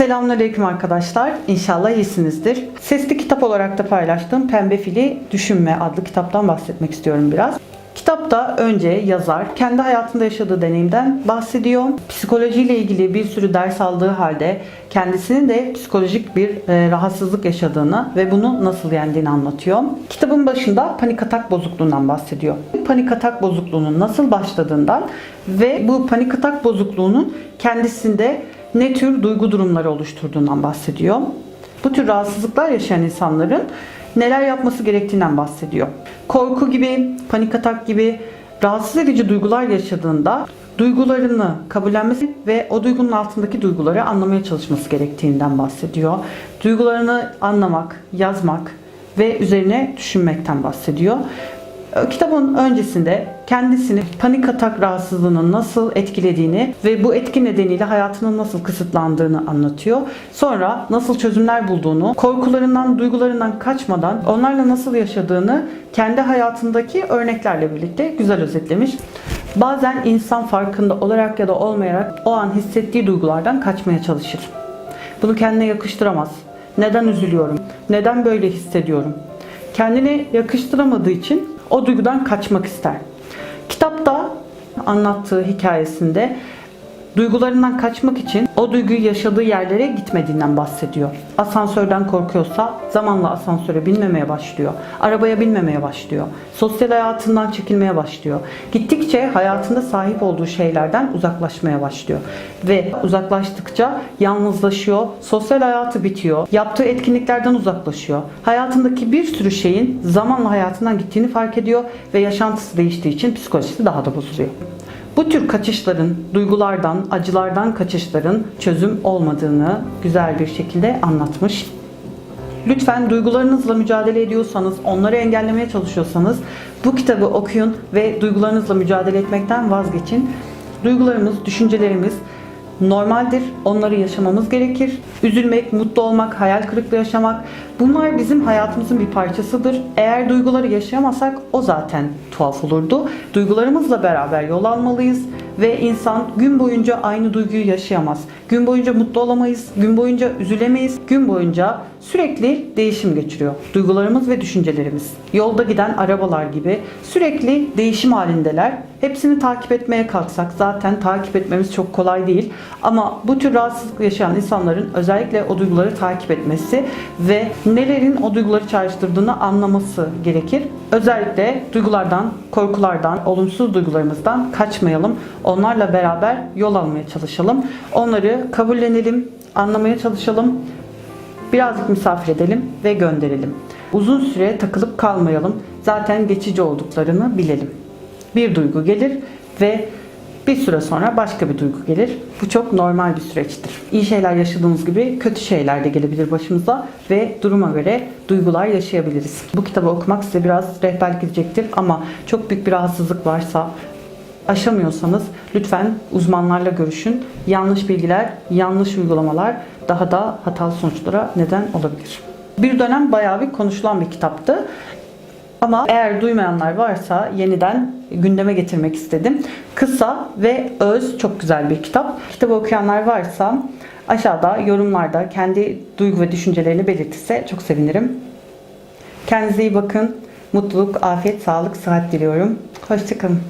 Selamünaleyküm arkadaşlar. İnşallah iyisinizdir. Sesli kitap olarak da paylaştığım Pembe Fili Düşünme adlı kitaptan bahsetmek istiyorum biraz. Kitapta önce yazar kendi hayatında yaşadığı deneyimden bahsediyor. Psikolojiyle ilgili bir sürü ders aldığı halde kendisinin de psikolojik bir e, rahatsızlık yaşadığını ve bunu nasıl yendiğini anlatıyor. Kitabın başında panik atak bozukluğundan bahsediyor. Panik atak bozukluğunun nasıl başladığından ve bu panik atak bozukluğunun kendisinde ne tür duygu durumları oluşturduğundan bahsediyor. Bu tür rahatsızlıklar yaşayan insanların neler yapması gerektiğinden bahsediyor. Korku gibi, panik atak gibi rahatsız edici duygular yaşadığında duygularını kabullenmesi ve o duygunun altındaki duyguları anlamaya çalışması gerektiğinden bahsediyor. Duygularını anlamak, yazmak ve üzerine düşünmekten bahsediyor. Kitabın öncesinde kendisini panik atak rahatsızlığının nasıl etkilediğini ve bu etki nedeniyle hayatının nasıl kısıtlandığını anlatıyor. Sonra nasıl çözümler bulduğunu, korkularından, duygularından kaçmadan onlarla nasıl yaşadığını kendi hayatındaki örneklerle birlikte güzel özetlemiş. Bazen insan farkında olarak ya da olmayarak o an hissettiği duygulardan kaçmaya çalışır. Bunu kendine yakıştıramaz. Neden üzülüyorum? Neden böyle hissediyorum? Kendine yakıştıramadığı için o duygudan kaçmak ister. Anlattığı hikayesinde duygularından kaçmak için o duyguyu yaşadığı yerlere gitmediğinden bahsediyor. Asansörden korkuyorsa zamanla asansöre binmemeye başlıyor. Arabaya binmemeye başlıyor. Sosyal hayatından çekilmeye başlıyor. Gittikçe hayatında sahip olduğu şeylerden uzaklaşmaya başlıyor. Ve uzaklaştıkça yalnızlaşıyor. Sosyal hayatı bitiyor. Yaptığı etkinliklerden uzaklaşıyor. Hayatındaki bir sürü şeyin zamanla hayatından gittiğini fark ediyor ve yaşantısı değiştiği için psikolojisi daha da bozuluyor. Bu tür kaçışların, duygulardan, acılardan kaçışların çözüm olmadığını güzel bir şekilde anlatmış. Lütfen duygularınızla mücadele ediyorsanız, onları engellemeye çalışıyorsanız bu kitabı okuyun ve duygularınızla mücadele etmekten vazgeçin. Duygularımız, düşüncelerimiz normaldir. Onları yaşamamız gerekir. Üzülmek, mutlu olmak, hayal kırıklığı yaşamak bunlar bizim hayatımızın bir parçasıdır. Eğer duyguları yaşayamazsak o zaten tuhaf olurdu. Duygularımızla beraber yol almalıyız ve insan gün boyunca aynı duyguyu yaşayamaz. Gün boyunca mutlu olamayız, gün boyunca üzülemeyiz, gün boyunca sürekli değişim geçiriyor. Duygularımız ve düşüncelerimiz. Yolda giden arabalar gibi sürekli değişim halindeler. Hepsini takip etmeye kalksak zaten takip etmemiz çok kolay değil. Ama bu tür rahatsızlık yaşayan insanların özellikle o duyguları takip etmesi ve nelerin o duyguları çağrıştırdığını anlaması gerekir. Özellikle duygulardan, korkulardan, olumsuz duygularımızdan kaçmayalım. Onlarla beraber yol almaya çalışalım. Onları kabullenelim, anlamaya çalışalım. Birazcık misafir edelim ve gönderelim. Uzun süre takılıp kalmayalım. Zaten geçici olduklarını bilelim. Bir duygu gelir ve bir süre sonra başka bir duygu gelir. Bu çok normal bir süreçtir. İyi şeyler yaşadığımız gibi kötü şeyler de gelebilir başımıza ve duruma göre duygular yaşayabiliriz. Bu kitabı okumak size biraz rehberlik edecektir ama çok büyük bir rahatsızlık varsa aşamıyorsanız lütfen uzmanlarla görüşün. Yanlış bilgiler, yanlış uygulamalar daha da hatalı sonuçlara neden olabilir. Bir dönem bayağı bir konuşulan bir kitaptı. Ama eğer duymayanlar varsa yeniden gündeme getirmek istedim. Kısa ve öz çok güzel bir kitap. Kitabı okuyanlar varsa aşağıda yorumlarda kendi duygu ve düşüncelerini belirtirse çok sevinirim. Kendinize iyi bakın. Mutluluk, afiyet, sağlık, sıhhat diliyorum. Hoşçakalın.